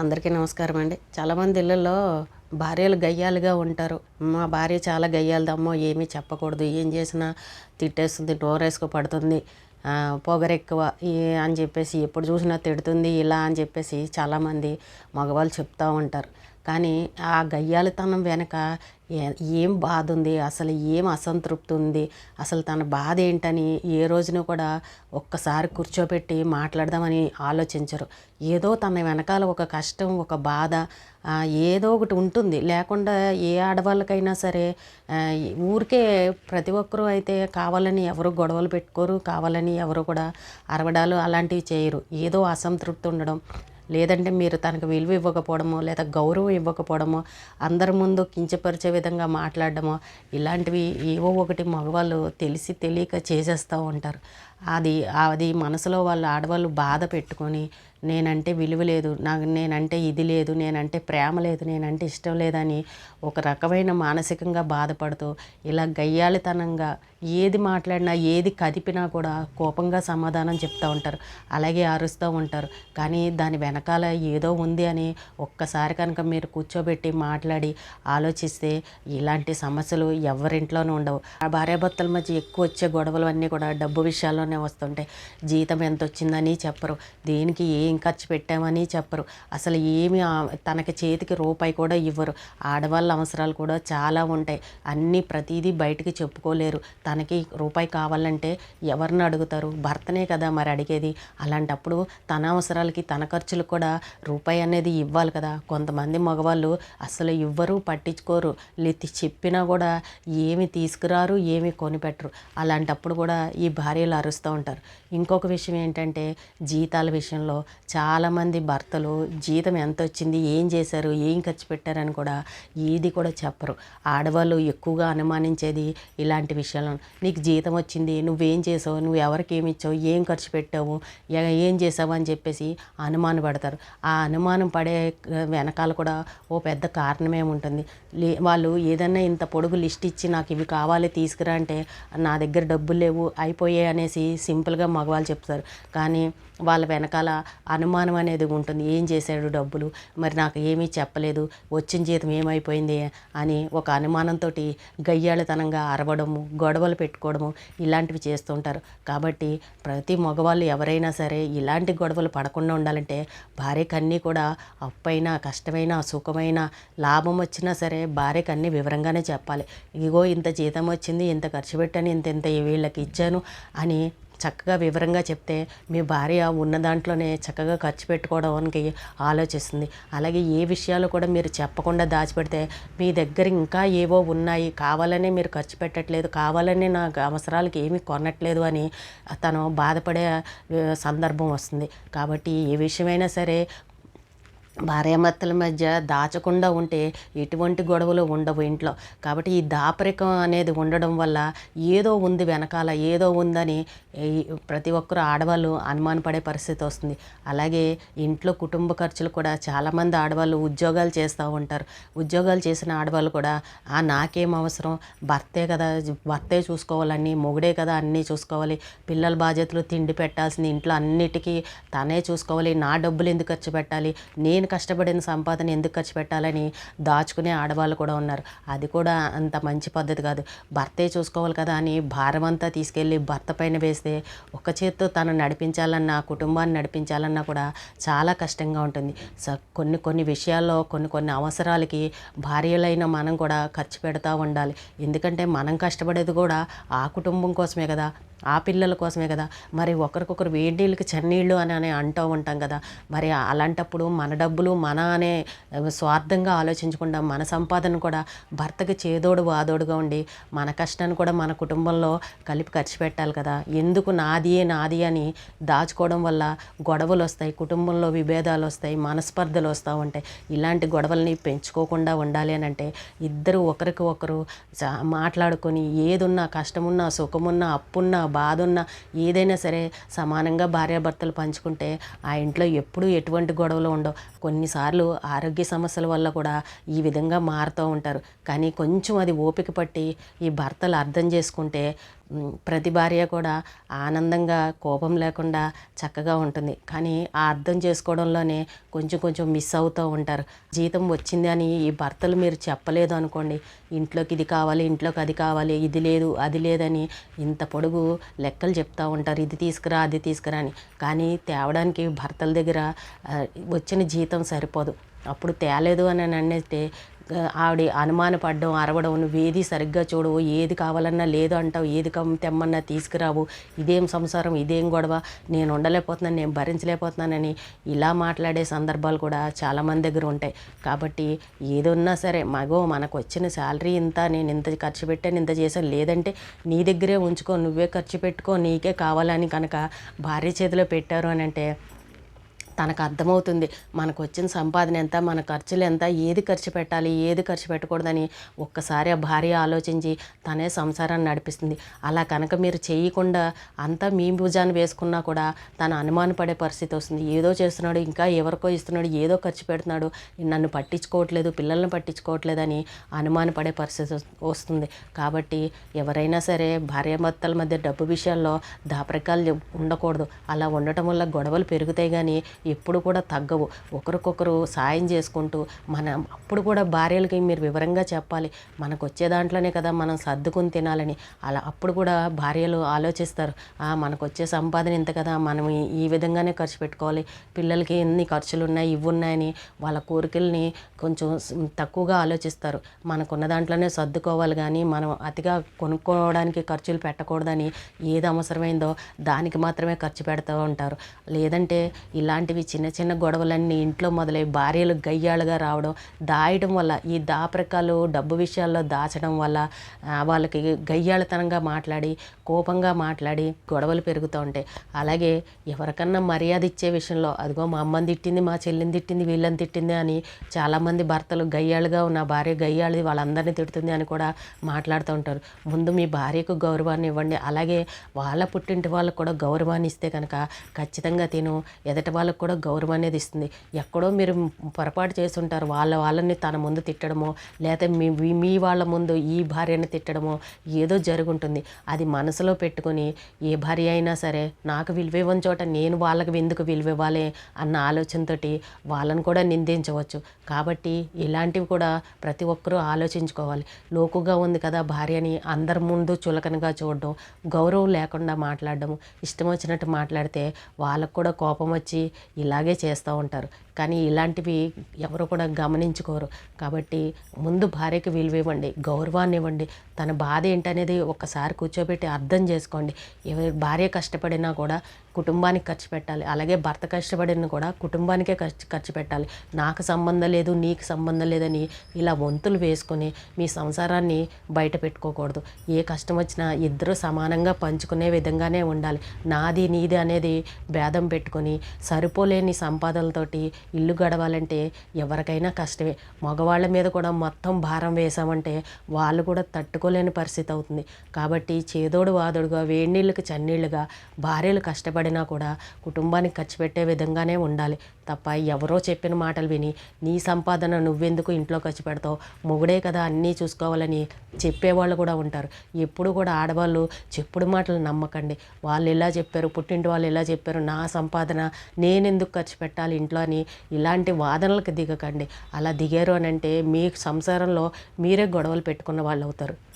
అందరికీ నమస్కారం అండి. చాలామంది ఇళ్ళల్లో భార్యలు గయ్యాలుగా ఉంటారు. మా భార్య చాలా గయ్యాలదమ్మో ఏమీ చెప్పకూడదు. ఏం చేసినా తిట్టేస్తుంది డోరేసుకో పడుతుంది. పొగరెక్కువ ఈ అని చెప్పేసి ఎప్పుడు చూసినా తిడుతుంది. ఇలా అని చెప్పేసి చాలామంది మగవాళ్ళు చెప్తూ ఉంటారు. కానీ ఆ గయ్యాలితనం వెనక ఏ- ఏం బాధ ఉంది అసలు ఏం అసంతృప్తి ఉంది అసలు తన బాధ ఏంటని ఏ రోజున కూడా ఒక్కసారి కూర్చోబెట్టి మాట్లాడదామని ఆలోచించరు. ఏదో తన వెనకాల ఒక కష్టం ఒక బాధ ఏదో ఒకటి ఉంటుంది. లేకుండా ఏ ఆడవాళ్ళకైనా సరే ఊరికే ప్రతి ఒక్కరూ అయితే కావాలని ఎవరు గొడవలు పెట్టుకోరు కావాలని ఎవరు కూడా అరవడాలు అలాంటివి చేయరు. ఏదో అసంతృప్తి ఉండడం లేదంటే మీరు తనకు విలువ ఇవ్వకపోవడమో లేదా గౌరవం ఇవ్వకపోవడమో అందరి ముందు కించపరిచే విధంగా మాట్లాడడమో ఇలాంటివి ఏవో ఒకటి మగవాళ్ళు తెలిసి తెలియక చేసేస్తూ ఉంటారు. అది అది మనసులో వాళ్ళు ఆడవాళ్ళు బాధ పెట్టుకొని నేనంటే విలువ లేదు నాకు నేనంటే ఇది లేదు నేనంటే ప్రేమ లేదు నేనంటే ఇష్టం లేదని ఒక రకమైన మానసికంగా బాధపడుతూ ఇలా గయ్యాళితనంగా ఏది మాట్లాడినా ఏది కదిపినా కూడా కోపంగా సమాధానం చెప్తూ ఉంటారు. అలాగే అరుస్తూ ఉంటారు. కానీ దాని వెనకాల ఏదో ఉంది అని ఒక్కసారి కనుక మీరు కూర్చోబెట్టి మాట్లాడి ఆలోచిస్తే ఇలాంటి సమస్యలు ఎవరింట్లోనూ ఉండవు. ఆ భార్యాభర్తల మధ్య ఎక్కువ వచ్చే గొడవలు అన్నీ కూడా డబ్బు విషయాల్లో విషయాల్లోనే వస్తుంటాయి. జీతం ఎంత వచ్చిందని చెప్పరు. దేనికి ఏం ఖర్చు పెట్టామని చెప్పరు. అసలు ఏమి తనకి చేతికి రూపాయి కూడా ఇవ్వరు. ఆడవాళ్ళ అవసరాలు కూడా చాలా ఉంటాయి. అన్నీ ప్రతిదీ బయటికి చెప్పుకోలేరు. తనకి రూపాయి కావాలంటే ఎవరిని అడుగుతారు? భర్తనే కదా మరి అడిగేది. అలాంటప్పుడు తన అవసరాలకి తన ఖర్చులకు కూడా రూపాయి అనేది ఇవ్వాలి కదా. కొంతమంది మగవాళ్ళు అసలు ఇవ్వరు పట్టించుకోరు. లేతి చెప్పినా కూడా ఏమి తీసుకురారు ఏమి కొనిపెట్టరు అలాంటప్పుడు కూడా ఈ భార్యలు అరుస్తూ ఉంటారు. ఇంకొక విషయం ఏంటంటే జీతాల విషయంలో చాలామంది భర్తలు జీతం ఎంత వచ్చింది ఏం చేశారు ఏం ఖర్చు పెట్టారని కూడా ఏది కూడా చెప్పరు. ఆడవాళ్ళు ఎక్కువగా అనుమానించేది ఇలాంటి విషయాలను. నీకు జీతం వచ్చింది నువ్వేం చేసావు నువ్వు ఎవరికి ఏమి ఇచ్చావు ఏం ఖర్చు పెట్టావు ఏం చేసావు అని చెప్పేసి అనుమాన పడతారు. ఆ అనుమానం పడే వెనకాల కూడా ఓ పెద్ద కారణమే ఉంటుంది. లే వాళ్ళు ఏదన్నా ఇంత పొడుగు లిస్ట్ ఇచ్చి నాకు ఇవి కావాలి తీసుకురా అంటే నా దగ్గర డబ్బులు లేవు అయిపోయాయి అనేసి సింపుల్గా మగవాళ్ళు చెప్తారు. కానీ వాళ్ళ వెనకాల అనుమానం అనేది ఉంటుంది. ఏం చేశాడు డబ్బులు? మరి నాకు ఏమీ చెప్పలేదు. వచ్చిన జీతం ఏమైపోయింది? అని ఒక అనుమానంతో గయ్యాళితనంగా అరవడము గొడవలు పెట్టుకోవడము ఇలాంటివి చేస్తుంటారు కాబట్టి ప్రతి మగవాళ్ళు ఎవరైనా సరే ఇలాంటి గొడవలు పడకుండా ఉండాలంటే భార్యకు అన్నీ కూడా అప్పైనా కష్టమైనా సుఖమైనా లాభం వచ్చినా సరే భార్యకు అన్నీ వివరంగానే చెప్పాలి. ఇగో ఇంత జీతం వచ్చింది ఇంత ఖర్చు పెట్టాను ఇంత ఇంత వీళ్ళకి ఇచ్చాను అని చక్కగా వివరంగా చెప్తే మీ భార్య ఉన్న దాంట్లోనే చక్కగా ఖర్చు పెట్టుకోవడానికి ఆలోచిస్తుంది. అలాగే ఏ విషయాలు కూడా మీరు చెప్పకుండా దాచిపెడితే మీ దగ్గర ఇంకా ఏవో ఉన్నాయి. కావాలనే మీరు ఖర్చు పెట్టట్లేదు. కావాలనే నాకు అవసరాలకి ఏమీ కొనట్లేదు అని తను బాధపడే సందర్భం వస్తుంది. కాబట్టి ఏ విషయమైనా సరే భార్యాభర్తల మధ్య దాచకుండా ఉంటే ఎటువంటి గొడవలు ఉండవు ఇంట్లో. కాబట్టి ఈ దాపరికం అనేది ఉండడం వల్ల ఏదో ఉంది వెనకాల ఏదో ఉందని ప్రతి ఒక్కరు ఆడవాళ్ళు అనుమానపడే పరిస్థితి వస్తుంది. అలాగే ఇంట్లో కుటుంబ ఖర్చులు కూడా చాలామంది ఆడవాళ్ళు ఉద్యోగాలు చేస్తూ ఉంటారు. ఉద్యోగాలు చేసిన ఆడవాళ్ళు కూడా ఆ నాకేం అవసరం? భర్తే కదా భర్తే చూసుకోవాలని మొగుడే కదా అన్నీ చూసుకోవాలి. పిల్లల బాధ్యతలు తిండి పెట్టాల్సింది ఇంట్లో అన్నిటికీ తనే చూసుకోవాలి. నా డబ్బులు ఎందుకు ఖర్చు పెట్టాలి? నేను కష్టపడిన సంపాదన ఎందుకు ఖర్చు పెట్టాలని దాచుకునే ఆడవాళ్ళు కూడా ఉన్నారు. అది కూడా అంత మంచి పద్ధతి కాదు. భర్తే చూసుకోవాలి కదా అని భారం అంతా తీసుకెళ్ళి భర్త పైన వేస్తే ఒక చేత్తో తను నడిపించాలన్నా కుటుంబాన్ని నడిపించాలన్నా కూడా చాలా కష్టంగా ఉంటుంది. స కొన్ని కొన్ని విషయాల్లో కొన్ని కొన్ని అవసరాలకి భార్యలైన మనం కూడా ఖర్చు పెడతా ఉండాలి. ఎందుకంటే మనం కష్టపడేది కూడా ఆ కుటుంబం కోసమే కదా. ఆ పిల్లల కోసమే కదా. మరి ఒకరికొకరు వేడి నీళ్ళకి చన్నీళ్ళు అని అని అంటూ ఉంటాం కదా. మరి అలాంటప్పుడు మన డబ్బులు మన అనే స్వార్థంగా ఆలోచించకుండా మన సంపాదన కూడా భర్తకి చేదోడు వాదోడుగా ఉండి మన కష్టాన్ని కూడా మన కుటుంబంలో కలిపి ఖర్చు పెట్టాలి కదా. ఎందుకు నాది నాది అని దాచుకోవడం వల్ల గొడవలు వస్తాయి కుటుంబంలో విభేదాలు వస్తాయి మనస్పర్ధలు వస్తూ ఉంటాయి. ఇలాంటి గొడవల్ని పెంచుకోకుండా ఉండాలి అని అంటే ఇద్దరు ఒకరికి ఒకరు చా- మాట్లాడుకొని ఏదున్నా కష్టమున్నా సుఖమున్నా అప్పున్నా బాధ ఉన్నా ఏదైనా సరే సమానంగా భార్యాభర్తలు పంచుకుంటే ఆ ఇంట్లో ఎప్పుడూ ఎటువంటి గొడవలు ఉండవు. కొన్నిసార్లు ఆరోగ్య సమస్యల వల్ల కూడా ఈ విధంగా మారుతూ ఉంటారు. కానీ కొంచెం అది ఓపిక పట్టి ఈ భర్తలు అర్థం చేసుకుంటే ప్రతి భార్య కూడా ఆనందంగా కోపం లేకుండా చక్కగా ఉంటుంది. కానీ ఆ అర్థం చేసుకోవడంలోనే కొంచెం కొంచెం మిస్ అవుతూ ఉంటారు. జీతం వచ్చింది అని ఈ భర్తలు మీరు చెప్పలేదు అనుకోండి ఇంట్లోకి ఇది కావాలి ఇంట్లోకి అది కావాలి ఇది లేదు అది లేదని ఇంత పొడుగు లెక్కలు చెప్తూ ఉంటారు. ఇది తీసుకురా అది తీసుకురా అని. కానీ తేవడానికి భర్తల దగ్గర వచ్చిన జీతం సరిపోదు. అప్పుడు తేలేదు అని అనేస్తే ఆవిడ అనుమానపడడం అరవడం నువ్వు ఏది సరిగ్గా చూడవు ఏది కావాలన్నా లేదు అంటావు ఏది కమ్ తెమ్మన్నా తీసుకురావు ఇదేం సంసారం ఇదేం గొడవ నేను ఉండలేకపోతున్నాను నేను భరించలేకపోతున్నానని ఇలా మాట్లాడే సందర్భాలు కూడా చాలామంది దగ్గర ఉంటాయి. కాబట్టి ఏదున్నా సరే మగో మనకు వచ్చిన శాలరీ ఇంత నేను ఇంత ఖర్చు పెట్టాను ఇంత చేశాను లేదంటే నీ దగ్గరే ఉంచుకో నువ్వే ఖర్చు పెట్టుకో నీకే కావాలని కనుక భార్య చేతిలో పెట్టారు అని అంటే తనకు అర్థమవుతుంది. మనకు వచ్చిన సంపాదన ఎంత మన ఖర్చులు ఎంత ఏది ఖర్చు పెట్టాలి ఏది ఖర్చు పెట్టకూడదని ఒక్కసారి ఆ భార్య ఆలోచించి తనే సంసారాన్ని నడిపిస్తుంది. అలా కనుక మీరు చేయకుండా అంతా మీ భుజాన్ని వేసుకున్నా కూడా తను అనుమానపడే పరిస్థితి వస్తుంది. ఏదో చేస్తున్నాడు ఇంకా ఎవరికో ఇస్తున్నాడు ఏదో ఖర్చు పెడుతున్నాడు నన్ను పట్టించుకోవట్లేదు పిల్లల్ని పట్టించుకోవట్లేదని అనుమానపడే పరిస్థితి వస్తుంది. కాబట్టి ఎవరైనా సరే భార్యాభర్తల మధ్య డబ్బు విషయాల్లో దాపరికాలు ఉండకూడదు. అలా ఉండటం వల్ల గొడవలు పెరుగుతాయి కానీ ఎప్పుడు కూడా తగ్గవు. ఒకరికొకరు సాయం చేసుకుంటూ మనం అప్పుడు కూడా భార్యలకి మీరు వివరంగా చెప్పాలి. మనకు వచ్చే దాంట్లోనే కదా మనం సర్దుకుని తినాలని. అలా అప్పుడు కూడా భార్యలు ఆలోచిస్తారు. మనకు వచ్చే సంపాదన ఇంత కదా మనం ఈ- విధంగానే ఖర్చు పెట్టుకోవాలి. పిల్లలకి ఎన్ని ఖర్చులు ఉన్నాయి ఇవి ఉన్నాయని వాళ్ళ కోరికల్ని కొంచెం తక్కువగా ఆలోచిస్తారు. మనకున్న దాంట్లోనే సర్దుకోవాలి కానీ మనం అతిగా కొనుక్కోవడానికి ఖర్చులు పెట్టకూడదని ఏది అవసరమైందో దానికి మాత్రమే ఖర్చు పెడుతూ ఉంటారు. లేదంటే ఇలాంటివి చిన్న చిన్న గొడవలన్నీ ఇంట్లో మొదలై భార్యలు గయ్యాలుగా రావడం దాయడం వల్ల ఈ దాపరకాలు డబ్బు విషయాల్లో దాచడం వల్ల వాళ్ళకి గయ్యాళతనంగా మాట్లాడి కోపంగా మాట్లాడి గొడవలు పెరుగుతూ ఉంటాయి. అలాగే ఎవరికన్నా మర్యాద ఇచ్చే విషయంలో అదిగో మా అమ్మని తిట్టింది మా చెల్లిని తిట్టింది వీళ్ళని తిట్టింది అని చాలామంది భర్తలు గయ్యాళుగా ఉన్న భార్య గయ్యాళి వాళ్ళందరినీ తిడుతుంది అని కూడా మాట్లాడుతూ ఉంటారు. ముందు మీ భార్యకు గౌరవాన్ని ఇవ్వండి. అలాగే వాళ్ళ పుట్టింటి వాళ్ళకు కూడా గౌరవాన్ని ఇస్తే కనుక ఖచ్చితంగా తిను. ఎదటి వాళ్ళకు కూడా గౌరవం అనేది ఇస్తుంది. ఎక్కడో మీరు పొరపాటు చేస్తుంటారు. వాళ్ళ వాళ్ళని తన ముందు తిట్టడమో లేకపోతే మీ మీ- వాళ్ళ ముందు ఈ భార్యని తిట్టడమో ఏదో జరుగుంటుంది. అది మనసులో పెట్టుకొని ఏ భార్య అయినా సరే నాకు విలువ చోట నేను వాళ్ళకి ఎందుకు విలువివ్వాలి అన్న ఆలోచనతోటి వాళ్ళని కూడా నిందించవచ్చు. కాబట్టి ఇలాంటివి కూడా ప్రతి ఒక్కరూ ఆలోచించుకోవాలి. లోకుగా ఉంది కదా భార్యని అందరి ముందు చులకనగా చూడడం గౌరవం లేకుండా మాట్లాడడం ఇష్టం వచ్చినట్టు మాట్లాడితే వాళ్ళకు కూడా కోపం వచ్చి ఇలాగే చేస్తూ ఉంటారు. కానీ ఇలాంటివి ఎవరు కూడా గమనించుకోరు. కాబట్టి ముందు భార్యకి విలువ ఇవ్వండి గౌరవాన్ని ఇవ్వండి. తన బాధ ఏంటనేది ఒక్కసారి కూర్చోబెట్టి అర్థం చేసుకోండి. ఎవరి భార్య కష్టపడినా కూడా కుటుంబానికి ఖర్చు పెట్టాలి. అలాగే భర్త కష్టపడిన కూడా కుటుంబానికే ఖర్చు ఖర్చు పెట్టాలి. నాకు సంబంధం లేదు నీకు సంబంధం లేదని ఇలా వంతులు వేసుకొని మీ సంసారాన్ని బయట పెట్టుకోకూడదు. ఏ కష్టం వచ్చినా ఇద్దరు సమానంగా పంచుకునే విధంగానే ఉండాలి. నాది నీది అనేది భేదం పెట్టుకొని సరిపోలేని సంపాదనలతోటి ఇల్లు గడవాలంటే ఎవరికైనా కష్టమే. మగవాళ్ళ మీద కూడా మొత్తం భారం వేసామంటే వాళ్ళు కూడా తట్టుకోలేని పరిస్థితి అవుతుంది. కాబట్టి చేదోడు వాదోడుగా వేడినీళ్ళకి చన్నీళ్ళుగా భార్యలు కష్టపడినా కూడా కుటుంబానికి ఖర్చు పెట్టే విధంగానే ఉండాలి. తప్ప ఎవరో చెప్పిన మాటలు విని నీ సంపాదన నువ్వెందుకు ఇంట్లో ఖర్చు పెడతావు? మొగుడే కదా అన్నీ చూసుకోవాలని చెప్పేవాళ్ళు కూడా ఉంటారు. ఎప్పుడు కూడా ఆడవాళ్ళు చెప్పుడు మాటలు నమ్మకండి. వాళ్ళు ఎలా చెప్పారు పుట్టింటి వాళ్ళు ఎలా చెప్పారు నా సంపాదన నేనెందుకు ఖర్చు పెట్టాలి ఇంట్లో అని ఇలాంటి వాదనలకు దిగకండి. అలా దిగారు అని అంటే మీ సంసారంలో మీరే గొడవలు పెట్టుకున్న వాళ్ళు అవుతారు.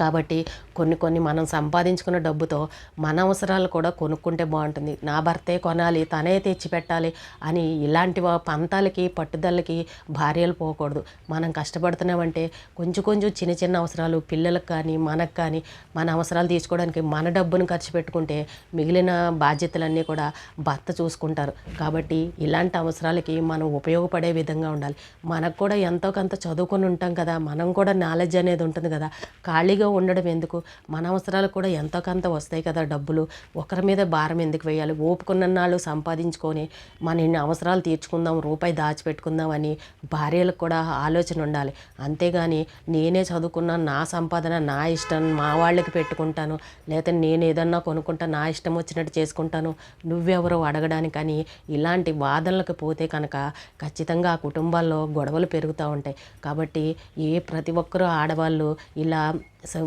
కాబట్టి కొన్ని కొన్ని మనం సంపాదించుకున్న డబ్బుతో మన అవసరాలు కూడా కొనుక్కుంటే బాగుంటుంది. నా భర్తే కొనాలి తనే తెచ్చి పెట్టాలి అని ఇలాంటి పంతాలకి పట్టుదలకి భార్యలు పోకూడదు. మనం కష్టపడుతున్నామంటే కొంచెం కొంచెం చిన్న చిన్న అవసరాలు పిల్లలకు కానీ మనకు కానీ మన అవసరాలు తీసుకోవడానికి మన డబ్బును ఖర్చు పెట్టుకుంటే మిగిలిన బాధ్యతలన్నీ కూడా భర్త చూసుకుంటారు. కాబట్టి ఇలాంటి అవసరాలకి మనం ఉపయోగపడే విధంగా ఉండాలి. మనకు కూడా ఎంతో కొంత చదువుకొని ఉంటాం కదా మనం కూడా నాలెడ్జ్ అనేది ఉంటుంది కదా ఖాళీ ఖాళీగా ఉండడం ఎందుకు? మన అవసరాలు కూడా ఎంతో కొంత వస్తాయి కదా డబ్బులు. ఒకరి మీద భారం ఎందుకు వేయాలి? ఓపుకున్న నాళ్ళు సంపాదించుకొని మన ఇన్ని అవసరాలు తీర్చుకుందాం రూపాయి దాచిపెట్టుకుందాం అని భార్యలకు కూడా ఆలోచన ఉండాలి. అంతేగాని నేనే చదువుకున్నా నా సంపాదన నా ఇష్టం మా వాళ్ళకి పెట్టుకుంటాను. లేకపోతే నేను ఏదన్నా కొనుక్కుంటా నా ఇష్టం వచ్చినట్టు చేసుకుంటాను. నువ్వెవరో అడగడానికని ఇలాంటి వాదనలకు పోతే కనుక ఖచ్చితంగా ఆ కుటుంబాల్లో గొడవలు పెరుగుతూ ఉంటాయి. కాబట్టి ఏ ప్రతి ఒక్కరూ ఆడవాళ్ళు ఇలా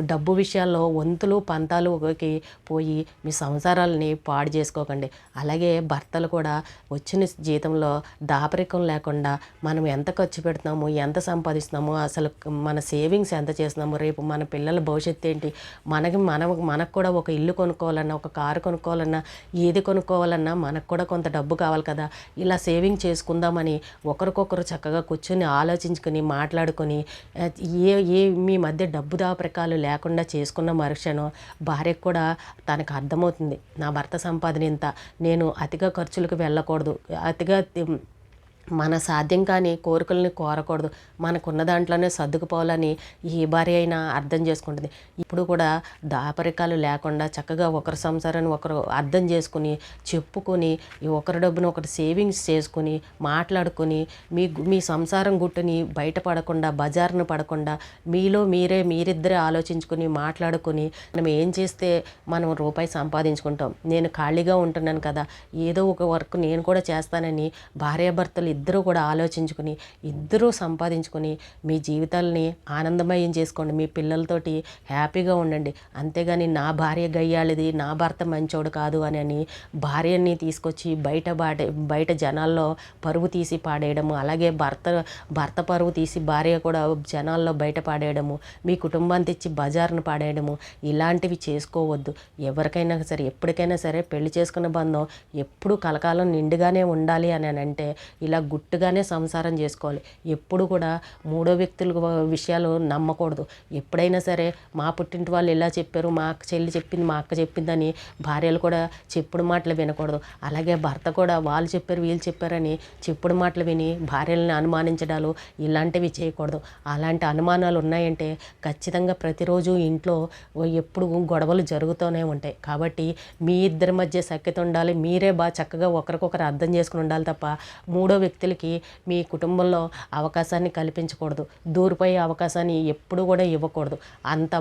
డబ్బు విషయాల్లో వంతులు పంతాలుకి పోయి మీ సంసారాలని పాడు చేసుకోకండి. అలాగే భర్తలు కూడా వచ్చిన జీతంలో దాపరికం లేకుండా మనం ఎంత ఖర్చు పెడుతున్నాము ఎంత సంపాదిస్తున్నాము అసలు మన సేవింగ్స్ ఎంత చేస్తున్నాము రేపు మన పిల్లల భవిష్యత్తు ఏంటి మనకి మన మనకు కూడా ఒక ఇల్లు కొనుక్కోవాలన్నా ఒక కారు కొనుక్కోవాలన్నా ఏది కొనుక్కోవాలన్నా మనకు కూడా కొంత డబ్బు కావాలి కదా. ఇలా సేవింగ్ చేసుకుందామని ఒకరికొకరు చక్కగా కూర్చొని ఆలోచించుకొని మాట్లాడుకొని ఏ ఏ మీ మధ్య డబ్బు దాపరికాలు లేకుండా చేసుకున్న మరుక్షణం భార్యకు కూడా తనకు అర్థమవుతుంది. నా భర్త సంపాదన ఇంత. నేను అతిగా ఖర్చులకు వెళ్ళకూడదు. అతిగా మన సాధ్యం కాని కోరికల్ని కోరకూడదు. మనకున్న దాంట్లోనే సర్దుకుపోవాలని ఏ భార్య అయినా అర్థం చేసుకుంటుంది. ఇప్పుడు కూడా దాపరికాలు లేకుండా చక్కగా ఒకరి సంసారాన్ని ఒకరు అర్థం చేసుకుని చెప్పుకొని ఒకరి డబ్బును ఒకటి సేవింగ్స్ చేసుకుని మాట్లాడుకొని మీ మీ సంసారం గుట్టుని బయటపడకుండా బజార్ను పడకుండా మీలో మీరే మీరిద్దరే ఆలోచించుకుని మాట్లాడుకొని మనం ఏం చేస్తే మనం రూపాయి సంపాదించుకుంటాం. నేను ఖాళీగా ఉంటున్నాను కదా ఏదో ఒక వర్క్ నేను కూడా చేస్తానని భార్యాభర్తలు ఇద్దరూ కూడా ఆలోచించుకుని ఇద్దరూ సంపాదించుకుని మీ జీవితాలని ఆనందమయం చేసుకోండి. మీ పిల్లలతోటి హ్యాపీగా ఉండండి. అంతేగాని నా భార్య గయ్యాలిది నా భర్త మంచోడు కాదు అని అని భార్యని తీసుకొచ్చి బయట బాట బయట జనాల్లో పరువు తీసి పాడేయడము అలాగే భర్త భర్త పరువు తీసి భార్య కూడా జనాల్లో బయట పాడేయడము మీ కుటుంబాన్ని తెచ్చి బజార్ను పాడేయడము ఇలాంటివి చేసుకోవద్దు. ఎవరికైనా సరే ఎప్పటికైనా సరే పెళ్ళి చేసుకున్న బంధం ఎప్పుడు కలకాలం నిండుగానే ఉండాలి అని అంటే ఇలా గుట్టుగానే సంసారం చేసుకోవాలి. ఎప్పుడు కూడా మూడో వ్యక్తుల విషయాలు నమ్మకూడదు. ఎప్పుడైనా సరే మా పుట్టింటి వాళ్ళు ఇలా చెప్పారు మా అక్క చెల్లి చెప్పింది మా అక్క చెప్పిందని భార్యలు కూడా చెప్పుడు మాటలు వినకూడదు. అలాగే భర్త కూడా వాళ్ళు చెప్పారు వీళ్ళు చెప్పారని చెప్పుడు మాటలు విని భార్యలను అనుమానించడాలు ఇలాంటివి చేయకూడదు. అలాంటి అనుమానాలు ఉన్నాయంటే ఖచ్చితంగా ప్రతిరోజు ఇంట్లో ఎప్పుడు గొడవలు జరుగుతూనే ఉంటాయి. కాబట్టి మీ ఇద్దరి మధ్య సఖ్యత ఉండాలి. మీరే బాగా చక్కగా ఒకరికొకరు అర్థం చేసుకుని ఉండాలి తప్ప మూడో వ్యక్తి వ్యక్తులకి మీ కుటుంబంలో అవకాశాన్ని కల్పించకూడదు. దూరిపోయే అవకాశాన్ని ఎప్పుడు కూడా ఇవ్వకూడదు. అంత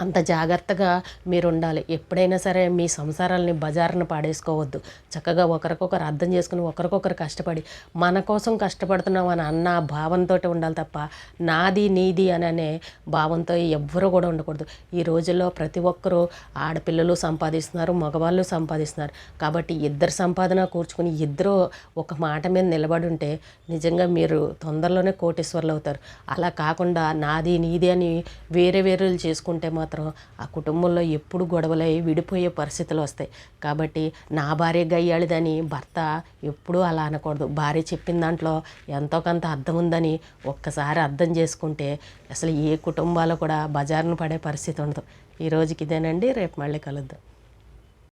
అంత జాగ్రత్తగా మీరు ఉండాలి ఎప్పుడైనా సరే మీ సంసారాలని బజారును పాడేసుకోవద్దు. చక్కగా ఒకరికొకరు అర్థం చేసుకుని ఒకరికొకరు కష్టపడి మన కోసం కష్టపడుతున్నాం అని అన్న భావంతో ఉండాలి తప్ప నాది నీది అని అనే భావంతో ఎవ్వరూ కూడా ఉండకూడదు. ఈ రోజుల్లో ప్రతి ఒక్కరూ ఆడపిల్లలు సంపాదిస్తున్నారు మగవాళ్ళు సంపాదిస్తున్నారు. కాబట్టి ఇద్దరు సంపాదన కూర్చుకుని ఇద్దరు ఒక మాట మీద నిలబడి ఉంటే నిజంగా మీరు తొందరలోనే కోటేశ్వర్లు అవుతారు. అలా కాకుండా నాది నీది అని వేరే వేరేలు చేసుకుంటే మాత్రం ఆ కుటుంబంలో ఎప్పుడు గొడవలై విడిపోయే పరిస్థితులు వస్తాయి. కాబట్టి నా భార్య గయ్యాళిదని భర్త ఎప్పుడూ అలా అనకూడదు. భార్య చెప్పిన దాంట్లో ఎంతో కొంత అర్థం ఉందని ఒక్కసారి అర్థం చేసుకుంటే అసలు ఏ కుటుంబాలు కూడా బజారును పడే పరిస్థితి ఉండదు. ఈ రోజుకి ఇదేనండి. రేపు మళ్ళీ కలుద్దాం.